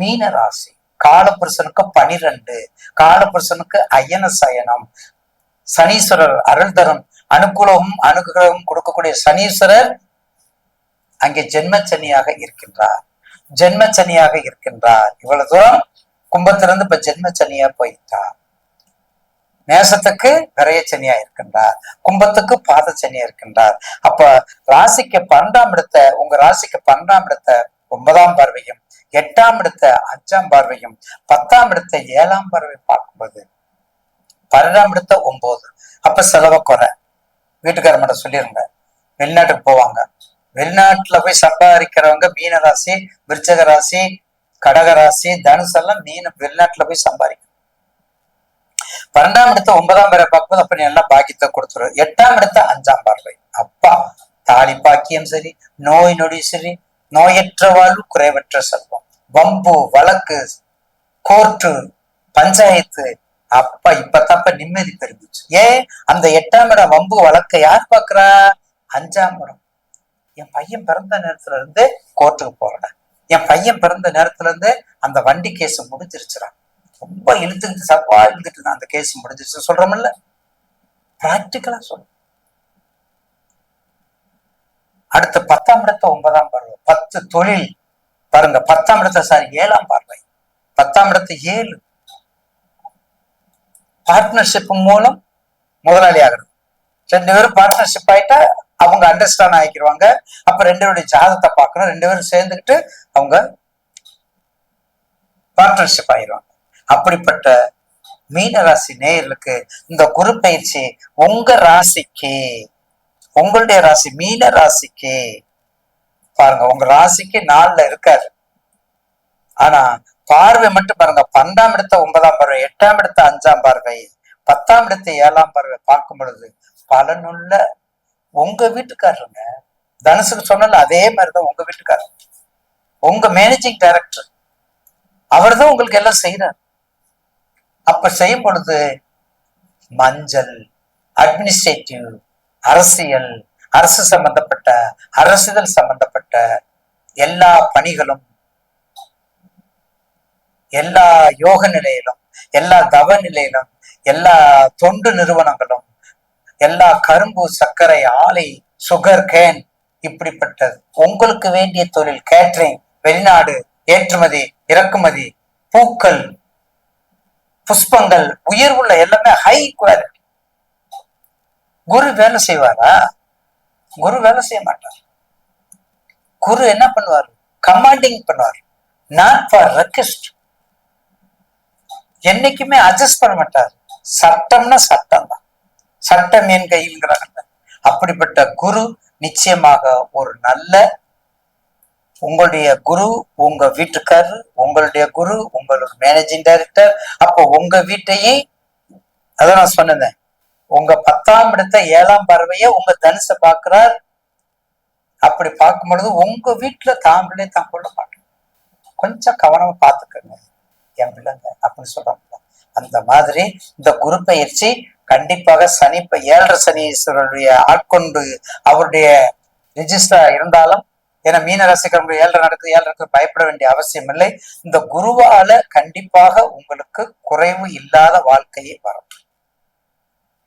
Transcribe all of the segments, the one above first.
மீன ராசி காலபுருஷனுக்கு பனிரெண்டு காலபுருஷனுக்கு அயன சயனம். சனீஸ்வரர் அருள் தரும் அனுகூலமும் அனுகிரகமும் கொடுக்கக்கூடிய சனீஸ்வரர் அங்கே ஜென்மச்சனியாக இருக்கின்றார். ஜென்மச்சனியாக இருக்கின்றார். இவ்வளவு தூரம் கும்பத்திலிருந்து இப்ப ஜென்மச்சனியா போயிட்டார். நேசத்துக்கு விரயச்சனியா இருக்கின்றார். கும்பத்துக்கு பாதச்சனியா இருக்கின்றார். அப்ப ராசிக்கு பன்னெண்டாம் இடத்த உங்க ராசிக்கு பன்னெண்டாம் இடத்த ஒன்பதாம் பார்வையும் எட்டாம் இடத்த அஞ்சாம் பார்வையும் பத்தாம் இடத்த ஏழாம் பார்வை பார்க்கும்போது பன்னெண்டாம் இடத்த ஒன்பது. அப்ப செலவை குறை. வீட்டுக்காரம்கிட்ட சொல்லிருங்க. வெளிநாட்டுக்கு போவாங்க. வெளிநாட்டுல போய் சம்பாதிக்கிறவங்க மீன ராசி விருச்சக ராசி கடக ராசி தனுசு எல்லாம் மீன் வெளிநாட்டுல போய் சம்பாதிக்கும். பன்னெண்டாம் இடத்த ஒன்பதாம் பேரை பார்க்கும்போது அப்ப நீ எல்லாம் பாக்கியத்தை கொடுத்துரு. எட்டாம் இடத்த அஞ்சாம் பார்வை. அப்பா தாலி பாக்கியம் சரி நோய் நொடி சரி நோயற்ற வாழ்வு குறைவற்ற செல்வம். வம்பு வழக்கு கோர்ட்டு பஞ்சாயத்து அப்பா இப்ப தப்ப நிம்மதி பெருந்துச்சு ஏன்? அந்த எட்டாம் இடம் வம்பு வழக்க யார் பாக்குறா அஞ்சாம் இடம். என் பையன் பிறந்த நேரத்துல இருந்து கோர்ட்டுக்கு போறேன் என் பையன் பிறந்த நேரத்துல இருந்து அந்த வண்டி கேஸ் முடிஞ்சிருச்சுறான் ரொம்ப இழுத்துக்கிட்டு சப்பா இழுத்துட்டு அந்த கேஸ் முடிஞ்சிருச்சு சொல்றோம்ல. பிராக்டிக்கலா சொல்றேன். அடுத்த பத்தாம் இடத்த ஒன்பதாம் பார்வை. பத்து தொழில். பாருங்க பத்தாம் இடத்த சாரி ஏழாம் பார்வை. பத்தாம் இடத்த ஏழு. பார்ட்னர்ஷிப் மூலம் முதலாளி ஆகிறது ரெண்டு பேரும் பார்ட்னர்ஷிப் ஆயிட்டா அவங்க அண்டர்ஸ்டாண்ட் ஆகிக்கிருவாங்க அப்ப ரெண்டு பேருடைய ஜாதத்தை பார்க்கணும். ரெண்டு பேரும் சேர்ந்துக்கிட்டு அவங்க பார்ட்னர்ஷிப் ஆயிடுவாங்க. அப்படிப்பட்ட மீன ராசி நேயர்களுக்கு இந்த குரு பயிற்சி உங்க ராசிக்கு. உங்களுடைய ராசி மீன ராசிக்கு பாருங்க உங்க ராசிக்கு நாலுல இருக்காரு. ஆனா பார்வை மட்டும் பாருங்க பன்னெண்டாம் இடத்த ஒன்பதாம் பார்வை எட்டாம் இடத்த அஞ்சாம் பார்வை பத்தாம் இடத்த ஏழாம் பார்வை பார்க்கும் பொழுது பலனுள்ள உங்க வீட்டுக்காரருங்க தனுசுக்கு சொன்னல அதே மாதிரிதான் உங்க வீட்டுக்காரர். உங்க மேனேஜிங் டைரக்டர் அவர் தான் உங்களுக்கு எல்லாம் செய்யறார் அப்ப செய்யும் பொழுது மஞ்சள் அட்மினிஸ்ட்ரேட்டிவ் அரசியல் அரசு சம்பந்தப்பட்ட அரசுகள் சம்பந்தப்பட்ட எல்லா பணிகளும் எல்லா யோக நிலையிலும் எல்லா தவ நிலையிலும் எல்லா தொண்டு நிறுவனங்களும் எல்லா கரும்பு சர்க்கரை ஆலை சுகர் கேன் இப்படிப்பட்டது. உங்களுக்கு வேண்டிய தொழில் கேட்ரிங் வெளிநாடு ஏற்றுமதி இறக்குமதி பூக்கள் புஷ்பங்கள் உயர்வுள்ள எல்லாமே ஹை குவாலிட்டி குரு வேலை செய்வாரா? குரு வேலை செய்ய மாட்டார். குரு என்ன பண்ணுவார்? கமாண்டிங் பண்ணுவார். நாட் ஃபார் ரெக்வெஸ்ட் என்னைக்குமே அட்ஜஸ்ட் பண்ண மாட்டார். சட்டம்னா சட்டம் தான். சட்டம் என் கையில்ங்கிறாங்க. அப்படிப்பட்ட குரு நிச்சயமாக ஒரு நல்ல உங்களுடைய குரு உங்க வீட்டுக்காரர் உங்களுடைய குரு உங்களோட மேனேஜிங் டைரக்டர் அப்போ உங்க வீட்டையே அதான் நான் சொன்னேன் உங்க பத்தாம் இடத்த ஏழாம் பறவைய உங்க தனுசை பாக்குறார் அப்படி பார்க்கும் பொழுது உங்க வீட்டுல தாம்பிளே தான் கொள்ள மாட்டோம் கொஞ்சம் கவனமா பார்த்துக்கோங்க. என் பிள்ளைங்க அப்படின்னு சொல்றாங்க. அந்த மாதிரி இந்த குரு பயிற்சி கண்டிப்பாக சனி ஏழரை சனீஸ்வரருடைய ஆட்கொண்டு அவருடைய ரிஜிஸ்டரா இருந்தாலும் ஏன்னா மீன ராசிக்காரங்க ஏழரை நடக்குது ஏழரை பயப்பட வேண்டிய அவசியம் இல்லை. இந்த குருவால கண்டிப்பாக உங்களுக்கு குறைவு இல்லாத வாழ்க்கையை வரும்.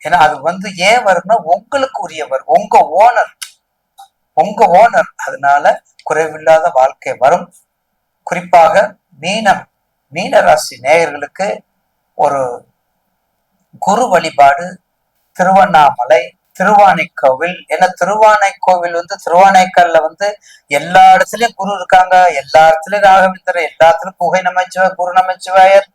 ஏன்னா அது வந்து ஏன் வரும்னா உங்களுக்கு உரியவர் உங்க ஓனர் உங்க ஓனர் அதனால குறைவில்லாத வாழ்க்கை வரும். குறிப்பாக மீனம் மீன ராசி நேயர்களுக்கு ஒரு குரு வழிபாடு திருவண்ணாமலை திருவானைக்கோவில். ஏன்னா திருவானைக்கோவில் வந்து திருவானைக்கல்ல வந்து எல்லா இடத்துலயும் குரு இருக்காங்க. எல்லா இடத்துலயும் ராகவேந்திரர் எல்லாத்துலயும் புகை குகை குரு நமச்சிவாயர்.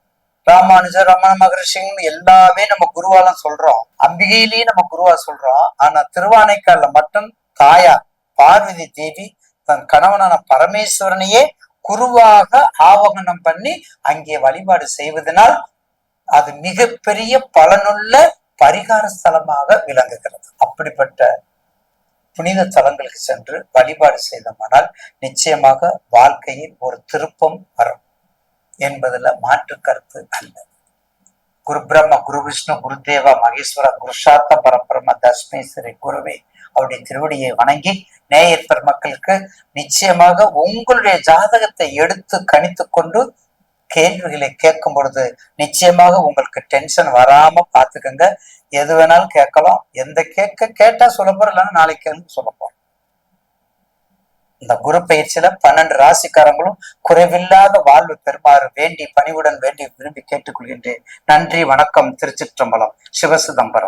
ராமானுஜர் ரமண மகரிஷின்னு எல்லாமே நம்ம குருவாலாம் சொல்றோம். அம்பிகையிலேயே நம்ம குருவா சொல்றோம். ஆனா திருவானைக்கால்ல மட்டும் தாயார் பார்வதி தேவி தன் கணவனான பரமேஸ்வரனையே குருவாக ஆவகனம் பண்ணி அங்கே வழிபாடு செய்வதனால் அது மிகப்பெரிய பலனுள்ள பரிகார ஸ்தலமாக விளங்குகிறது. அப்படிப்பட்ட புனித தலங்களுக்கு சென்று வழிபாடு செய்தோமானால் நிச்சயமாக வாழ்க்கையில் ஒரு திருப்பம் வரும். என்பதுல மாற்று கருத்து அல்ல. குரு பிரம்ம குரு விஷ்ணு குருதேவா மகேஸ்வர குருஷாத்த பரபிரம தஸ்மேஸ்வரி குருவே அவருடைய திருவடியை வணங்கி நேயர் பெருமக்களுக்கு நிச்சயமாக உங்களுடைய ஜாதகத்தை எடுத்து கணித்து கொண்டு கேள்விகளை கேட்கும் பொழுது நிச்சயமாக உங்களுக்கு டென்ஷன் வராம பாத்துக்கோங்க எது வேணாலும் கேட்கலாம். எந்த கேட்க கேட்டா சொல்ல போறோம் இல்லைன்னா நாளைக்கு சொல்ல போறோம் இந்த குரு பயிற்சியில பன்னெண்டு ராசிக்காரங்களும் குறைவில்லாத வாழ்வு பெறுமாறு வேண்டி பணிவுடன் வேண்டி விரும்பி கேட்டுக்கொள்கின்றேன். நன்றி வணக்கம் திருச்சிற்றம்பலம் சிவசிதம்பரம்.